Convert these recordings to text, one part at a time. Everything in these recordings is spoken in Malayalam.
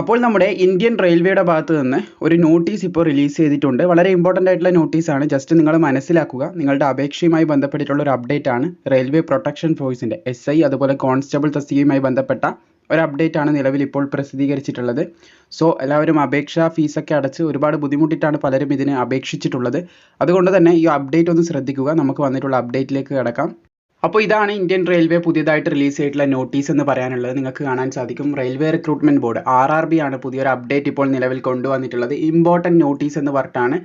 അപ്പോൾ നമ്മുടെ ഇന്ത്യൻ റെയിൽവേയുടെ ഭാഗത്ത് നിന്ന് ഒരു നോട്ടീസ് ഇപ്പോൾ റിലീസ് ചെയ്തിട്ടുണ്ട്. വളരെ ഇമ്പോർട്ടന്റ് ആയിട്ടുള്ള നോട്ടീസാണ് ജസ്റ്റ് നിങ്ങൾ മനസ്സിലാക്കുക. നിങ്ങളുടെ അപേക്ഷയുമായി ബന്ധപ്പെട്ടിട്ടുള്ള ഒരു അപ്ഡേറ്റ് ആണ് റെയിൽവേ പ്രൊട്ടക്ഷൻ ഫോഴ്സിന്റെ എസ് ഐ അതുപോലെ കോൺസ്റ്റബിൾ തസ്തികയുമായി ബന്ധപ്പെട്ട ഒരു അപ്ഡേറ്റ് ആണ് നിലവിൽ ഇപ്പോൾ പ്രസിദ്ധീകരിച്ചിട്ടുള്ളത്. സോ എല്ലാവരും അപേക്ഷാ ഫീസൊക്കെ അടച്ച് ഒരുപാട് ബുദ്ധിമുട്ടിട്ടാണ് പലരും ഇതിന് അപേക്ഷിച്ചിട്ടുള്ളത്. അതുകൊണ്ട് തന്നെ ഈ അപ്ഡേറ്റ് ഒന്ന് ശ്രദ്ധിക്കുക. നമുക്ക് വന്നിട്ടുള്ള അപ്ഡേറ്റിലേക്ക് കിടക്കാം. അപ്പോൾ ഇതാണ് ഇന്ത്യൻ റെയിൽവേ പുതിയതായിട്ട് റിലീസ് ചെയ്തിട്ടുള്ള നോട്ടീസ് എന്ന് പറയാനുള്ളത്. നിങ്ങൾക്ക് കാണാൻ സാധിക്കും. Railway recruitment board R R B ആണ് പുതിയൊരു അപ്ഡേറ്റ് ഇപ്പോൾ നിലവിൽ കൊണ്ടുവന്നിട്ടുള്ളത്. ഇമ്പോർട്ടന്റ് നോട്ടീസ് എന്ന് പറഞ്ഞിട്ടാണ്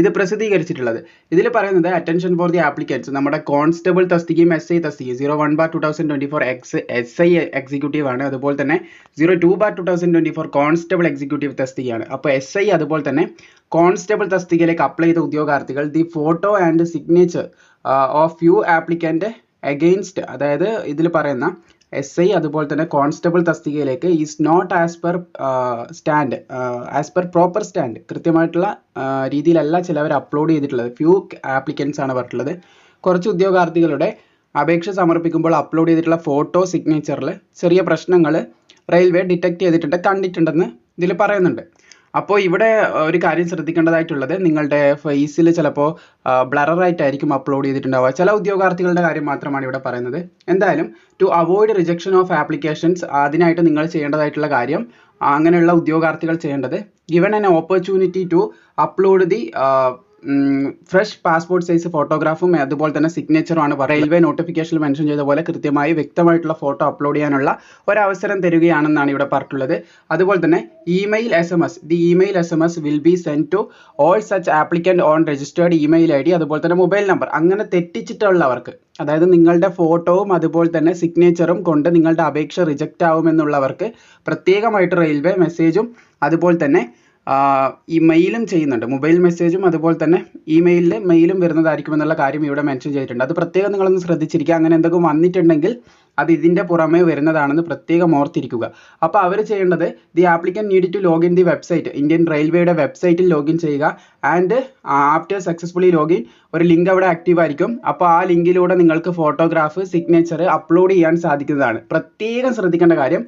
ഇത് പ്രസിദ്ധീകരിച്ചിട്ടുള്ളത്. ഇതിൽ പറയുന്നത് അറ്റൻഷൻ ഫോർ ദി ആപ്ലിക്കൻസ് നമ്മുടെ കോൺസ്റ്റബിൾ തസ്തികയും S I തസ്തികയും zero one bar two thousand twenty four X S I executive ആണ്. അതുപോലെ തന്നെ zero two bar two thousand twenty four constable executive തസ്തികയാണ്. അപ്പോൾ എസ് ഐ അതുപോലെ തന്നെ കോൺസ്റ്റബിൾ തസ്തികയിലേക്ക് അപ്ലൈ ചെയ്ത ഉദ്യോഗാർത്ഥികൾ the photo and signature of you applicant against അതായത് ഇതിൽ പറയുന്ന എസ് ഐ അതുപോലെ തന്നെ കോൺസ്റ്റബിൾ തസ്തികയിലേക്ക് is not as per stand as per proper stand കൃത്യമായിട്ടുള്ള രീതിയിലല്ല ചിലവർ അപ്ലോഡ് ചെയ്തിട്ടുള്ളത്. ഫ്യൂ ആപ്ലിക്കൻസ് ആണ് പറഞ്ഞിട്ടുള്ളത്. കുറച്ച് ഉദ്യോഗാർത്ഥികളുടെ അപേക്ഷ സമർപ്പിക്കുമ്പോൾ അപ്ലോഡ് ചെയ്തിട്ടുള്ള ഫോട്ടോ സിഗ്നേച്ചറിൽ ചെറിയ പ്രശ്നങ്ങൾ റെയിൽവേ ഡിറ്റക്ട് ചെയ്തിട്ടുണ്ട് കണ്ടിട്ടുണ്ടെന്ന് ഇതിൽ പറയുന്നുണ്ട്. അപ്പോൾ ഇവിടെ ഒരു കാര്യം ശ്രദ്ധിക്കേണ്ടതായിട്ടുള്ളത് നിങ്ങളുടെ ഫേസിൽ ചിലപ്പോൾ ബ്ലററായിട്ടായിരിക്കും അപ്ലോഡ് ചെയ്തിട്ടുണ്ടാവുക. ചില ഉദ്യോഗാർത്ഥികളുടെ കാര്യം മാത്രമാണ് ഇവിടെ പറയുന്നത്. എന്തായാലും to avoid rejection of applications അതിനായിട്ട് നിങ്ങൾ ചെയ്യേണ്ടതായിട്ടുള്ള കാര്യം അങ്ങനെയുള്ള ഉദ്യോഗാർത്ഥികൾ ചെയ്യേണ്ടത് given an opportunity to upload the fresh passport size ഫോട്ടോഗ്രാഫും അതുപോലെ തന്നെ സിഗ്നേച്ചറും ആണ് റെയിൽവേ നോട്ടിഫിക്കേഷനിൽ മെൻഷൻ ചെയ്ത പോലെ കൃത്യമായി വ്യക്തമായിട്ടുള്ള ഫോട്ടോ അപ്ലോഡ് ചെയ്യാനുള്ള ഒരവസരം തരികയാണെന്നാണ് ഇവിടെ പറഞ്ഞിട്ടുള്ളത്. അതുപോലെ തന്നെ email S M S the email S M S will be send to all such applicant on registered email I D അതുപോലെ തന്നെ മൊബൈൽ നമ്പർ അങ്ങനെ തെറ്റിച്ചിട്ടുള്ളവർക്ക് അതായത് നിങ്ങളുടെ ഫോട്ടോവും അതുപോലെ തന്നെ സിഗ്നേച്ചറും കൊണ്ട് നിങ്ങളുടെ അപേക്ഷ റിജക്റ്റ് ആവുമെന്നുള്ളവർക്ക് പ്രത്യേകമായിട്ട് റെയിൽവേ മെസ്സേജും അതുപോലെ തന്നെ ഈ മെയിലും ചെയ്യുന്നുണ്ട്. മൊബൈൽ മെസ്സേജും അതുപോലെ തന്നെ ഇമെയിലിൽ മെയിലും വരുന്നതായിരിക്കും എന്നുള്ള കാര്യം ഇവിടെ മെൻഷൻ ചെയ്തിട്ടുണ്ട്. അത് പ്രത്യേകം നിങ്ങളൊന്ന് ശ്രദ്ധിച്ചിരിക്കുക. അങ്ങനെ എന്തെങ്കിലും വന്നിട്ടുണ്ടെങ്കിൽ അത് ഇതിന്റെ പുറമേ വരുന്നതാണെന്ന് പ്രത്യേകം ഓർത്തിരിക്കുക. അപ്പോൾ അവർ ചെയ്യേണ്ടത് the applicant need to login the website. Indian റെയിൽവേയുടെ വെബ്സൈറ്റിൽ ലോഗിൻ ചെയ്യുക. And after successfully login. ഒരു ലിങ്ക് അവിടെ ആക്റ്റീവ് ആയിരിക്കും. അപ്പോൾ ആ ലിങ്കിലൂടെ നിങ്ങൾക്ക് ഫോട്ടോഗ്രാഫ് സിഗ്നേച്ചർ അപ്ലോഡ് ചെയ്യാൻ സാധിക്കുന്നതാണ്. പ്രത്യേകം ശ്രദ്ധിക്കേണ്ട കാര്യം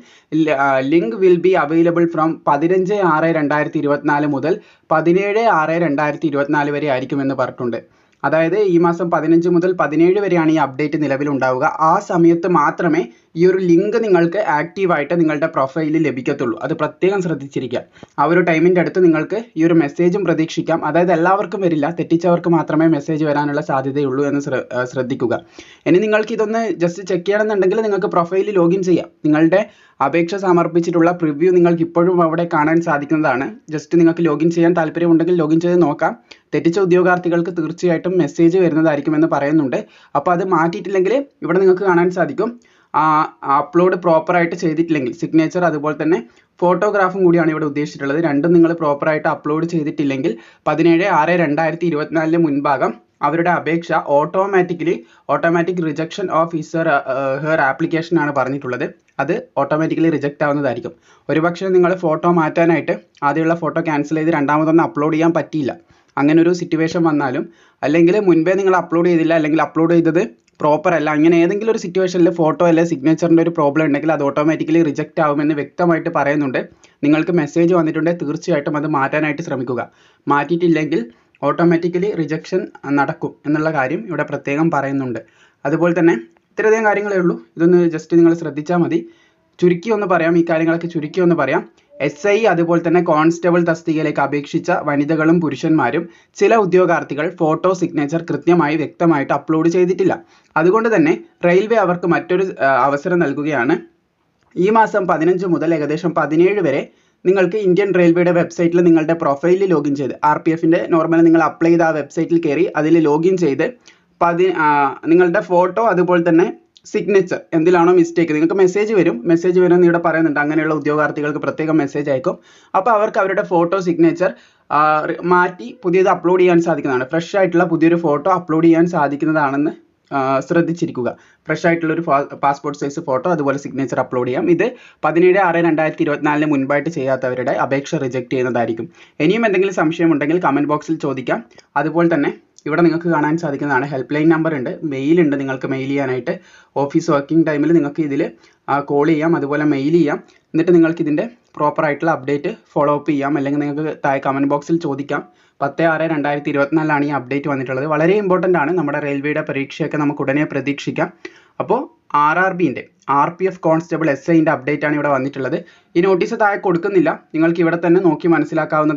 link will be available from പതിനഞ്ച് ആറ് രണ്ടായിരത്തി ഇരുപത്തിനാല് മുതൽ പതിനേഴ് ആറ് രണ്ടായിരത്തി ഇരുപത്തിനാല് വരെ ആയിരിക്കുമെന്ന് പറഞ്ഞിട്ടുണ്ട്. അതായത് ഈ മാസം പതിനഞ്ച് മുതൽ പതിനേഴ് വരെയാണ് ഈ അപ്ഡേറ്റ് നിലവിലുണ്ടാവുക ആ സമയത്ത് മാത്രമേ ഈ ഒരു ലിങ്ക് നിങ്ങൾക്ക് ആക്റ്റീവായിട്ട് നിങ്ങളുടെ പ്രൊഫൈലിൽ ലഭിക്കത്തുള്ളൂ. അത് പ്രത്യേകം ശ്രദ്ധിച്ചിരിക്കുക. ആ ഒരു ടൈമിന്റെ അടുത്ത് നിങ്ങൾക്ക് ഈ ഒരു മെസ്സേജും പ്രതീക്ഷിക്കാം. അതായത് എല്ലാവർക്കും വരില്ല. തെറ്റിച്ചവർക്ക് മാത്രമേ മെസ്സേജ് വരാനുള്ള സാധ്യതയുള്ളൂ എന്ന് ശ്രദ്ധിക്കുക. ഇനി നിങ്ങൾക്ക് ഇതൊന്ന് ജസ്റ്റ് ചെക്ക് ചെയ്യണമെന്നുണ്ടെങ്കിൽ നിങ്ങൾക്ക് പ്രൊഫൈലിൽ ലോഗിൻ ചെയ്യാം. നിങ്ങളുടെ അപേക്ഷ സമർപ്പിച്ചിട്ടുള്ള പ്രിവ്യൂ നിങ്ങൾക്ക് ഇപ്പോഴും അവിടെ കാണാൻ സാധിക്കുന്നതാണ്. ജസ്റ്റ് നിങ്ങൾക്ക് ലോഗിൻ ചെയ്യാൻ താല്പര്യമുണ്ടെങ്കിൽ ലോഗിൻ ചെയ്ത് നോക്കാം. തെറ്റിച്ച ഉദ്യോഗാർത്ഥികൾക്ക് തീർച്ചയായിട്ടും മെസ്സേജ് വരുന്നതായിരിക്കുമെന്ന് പറയുന്നുണ്ട്. അപ്പോൾ അത് മാറ്റിയിട്ടില്ലെങ്കിൽ ഇവിടെ നിങ്ങൾക്ക് കാണാൻ സാധിക്കും. അപ്ലോഡ് പ്രോപ്പറായിട്ട് ചെയ്തിട്ടില്ലെങ്കിൽ സിഗ്നേച്ചർ അതുപോലെ തന്നെ ഫോട്ടോഗ്രാഫും കൂടിയാണ് ഇവിടെ ഉദ്ദേശിച്ചിട്ടുള്ളത്. രണ്ടും നിങ്ങൾ പ്രോപ്പറായിട്ട് അപ്ലോഡ് ചെയ്തിട്ടില്ലെങ്കിൽ പതിനേഴ് ആറ് രണ്ടായിരത്തി ഇരുപത്തിനാലിന് മുൻഭാഗം അവരുടെ അപേക്ഷ automatically automatic rejection of his or her application ആണ് പറഞ്ഞിട്ടുള്ളത്. അത് ഓട്ടോമാറ്റിക്കലി റിജക്റ്റ് ആവുന്നതായിരിക്കും. ഒരുപക്ഷെ നിങ്ങൾ ഫോട്ടോ മാറ്റാനായിട്ട് ആദ്യമുള്ള ഫോട്ടോ ക്യാൻസൽ ചെയ്ത് രണ്ടാമതൊന്നും അപ്ലോഡ് ചെയ്യാൻ പറ്റിയില്ല. അങ്ങനെ ഒരു സിറ്റുവേഷൻ വന്നാലും അല്ലെങ്കിൽ മുൻപേ നിങ്ങൾ അപ്ലോഡ് ചെയ്തില്ല അല്ലെങ്കിൽ അപ്ലോഡ് ചെയ്തത് പ്രോപ്പർ അല്ല അങ്ങനെ ഏതെങ്കിലും ഒരു സിറ്റുവേഷനിൽ ഫോട്ടോ അല്ലെങ്കിൽ സിഗ്നേച്ചറിന്റെ ഒരു പ്രോബ്ലം ഉണ്ടെങ്കിൽ അത് ഓട്ടോമാറ്റിക്കലി റിജക്റ്റ് ആവുമെന്ന് വ്യക്തമായിട്ട് പറയുന്നുണ്ട്. നിങ്ങൾക്ക് മെസ്സേജ് വന്നിട്ടുണ്ടെങ്കിൽ തീർച്ചയായിട്ടും അത് മാറ്റാനായിട്ട് ശ്രമിക്കുക. മാറ്റിയിട്ടില്ലെങ്കിൽ ഓട്ടോമാറ്റിക്കലി റിജക്ഷൻ നടക്കും എന്നുള്ള കാര്യം ഇവിടെ പ്രത്യേകം പറയുന്നുണ്ട്. അതുപോലെ തന്നെ ഇത്രയധികം കാര്യങ്ങളേ ഉള്ളൂ. ഇതൊന്ന് ജസ്റ്റ് നിങ്ങൾ ശ്രദ്ധിച്ചാൽ മതി. ചുരുക്കി ഒന്ന് പറയാം. ഈ കാര്യങ്ങളൊക്കെ ചുരുക്കി ഒന്ന് പറയാം. എസ് ഐ അതുപോലെ തന്നെ കോൺസ്റ്റബിൾ തസ്തികയിലേക്ക് അപേക്ഷിച്ച വനിതകളും പുരുഷന്മാരും ചില ഉദ്യോഗാർത്ഥികൾ ഫോട്ടോ സിഗ്നേച്ചർ കൃത്യമായി വ്യക്തമായിട്ട് അപ്ലോഡ് ചെയ്തിട്ടില്ല. അതുകൊണ്ട് തന്നെ റെയിൽവേ അവർക്ക് മറ്റൊരു അവസരം നൽകുകയാണ്. ഈ മാസം പതിനഞ്ച് മുതൽ ഏകദേശം പതിനേഴ് വരെ നിങ്ങൾക്ക് ഇന്ത്യൻ റെയിൽവേയുടെ വെബ്സൈറ്റിൽ നിങ്ങളുടെ പ്രൊഫൈലിൽ ലോഗിൻ ചെയ്ത് ആർ പി എഫിന്റെ നോർമൽ നിങ്ങൾ അപ്ലൈ ചെയ്ത ആ വെബ്സൈറ്റിൽ കയറി അതിൽ ലോഗിൻ ചെയ്ത് പതി നിങ്ങളുടെ ഫോട്ടോ അതുപോലെ തന്നെ സിഗ്നേച്ചർ എന്തിലാണോ മിസ്റ്റേക്ക് നിങ്ങൾക്ക് മെസ്സേജ് വരും. മെസ്സേജ് വരും ഇവിടെ പറയുന്നുണ്ട്. അങ്ങനെയുള്ള ഉദ്യോഗാർത്ഥികൾക്ക് പ്രത്യേകം മെസ്സേജ് അയക്കും. അപ്പോൾ അവർക്ക് അവരുടെ ഫോട്ടോ സിഗ്നേച്ചർ മാറ്റി പുതിയത് അപ്ലോഡ് ചെയ്യാൻ സാധിക്കുന്നതാണ്. ഫ്രഷ് ആയിട്ടുള്ള പുതിയൊരു ഫോട്ടോ അപ്ലോഡ് ചെയ്യാൻ സാധിക്കുന്നതാണെന്ന് ശ്രദ്ധിച്ചിരിക്കുക. ഫ്രഷ് ആയിട്ടുള്ള ഒരു പാസ്പോർട്ട് സൈസ് ഫോട്ടോ അതുപോലെ സിഗ്നേച്ചർ അപ്ലോഡ് ചെയ്യാം. ഇത് പതിനേഴ് ആറ് രണ്ടായിരത്തി ഇരുപത്തിനാലിന് മുൻപായിട്ട് ചെയ്യാത്തവരുടെ അപേക്ഷ റിജക്റ്റ് ചെയ്യുന്നതായിരിക്കും. ഇനിയും എന്തെങ്കിലും സംശയം ഉണ്ടെങ്കിൽ കമന്റ് ബോക്സിൽ ചോദിക്കാം. അതുപോലെ തന്നെ ഇവിടെ നിങ്ങൾക്ക് കാണാൻ സാധിക്കുന്നതാണ് ഹെൽപ്പ് ലൈൻ നമ്പർ ഉണ്ട്. മെയിൽ ഉണ്ട് നിങ്ങൾക്ക് മെയിൽ ചെയ്യാനായിട്ട്. ഓഫീസ് വർക്കിംഗ് ടൈമിൽ നിങ്ങൾക്ക് ഇതിൽ കോൾ ചെയ്യാം. അതുപോലെ മെയിൽ ചെയ്യാം. എന്നിട്ട് നിങ്ങൾക്ക് ഇതിന്റെ പ്രോപ്പർ ആയിട്ടുള്ള അപ്ഡേറ്റ് ഫോളോ അപ്പ് ചെയ്യാം. അല്ലെങ്കിൽ നിങ്ങൾക്ക് താഴെ കമന്റ് ബോക്സിൽ ചോദിക്കാം. പത്ത് ആറ് രണ്ടായിരത്തി ഇരുപത്തിനാലിലാണ് ഈ അപ്ഡേറ്റ് വന്നിട്ടുള്ളത്. വളരെ ഇമ്പോർട്ടന്റ് ആണ്. നമ്മുടെ റെയിൽവേയുടെ പരീക്ഷയൊക്കെ നമുക്ക് ഉടനെ പ്രതീക്ഷിക്കാം. അപ്പോൾ R R ബിന്റെ R P F constable S ഐന്റെ അപ്ഡേറ്റ് ആണ് ഇവിടെ വന്നിട്ടുള്ളത്. ഈ നോട്ടീസ് താഴെ കൊടുക്കുന്നില്ല. നിങ്ങൾക്ക് ഇവിടെ തന്നെ നോക്കി മനസ്സിലാക്കാവുന്നത്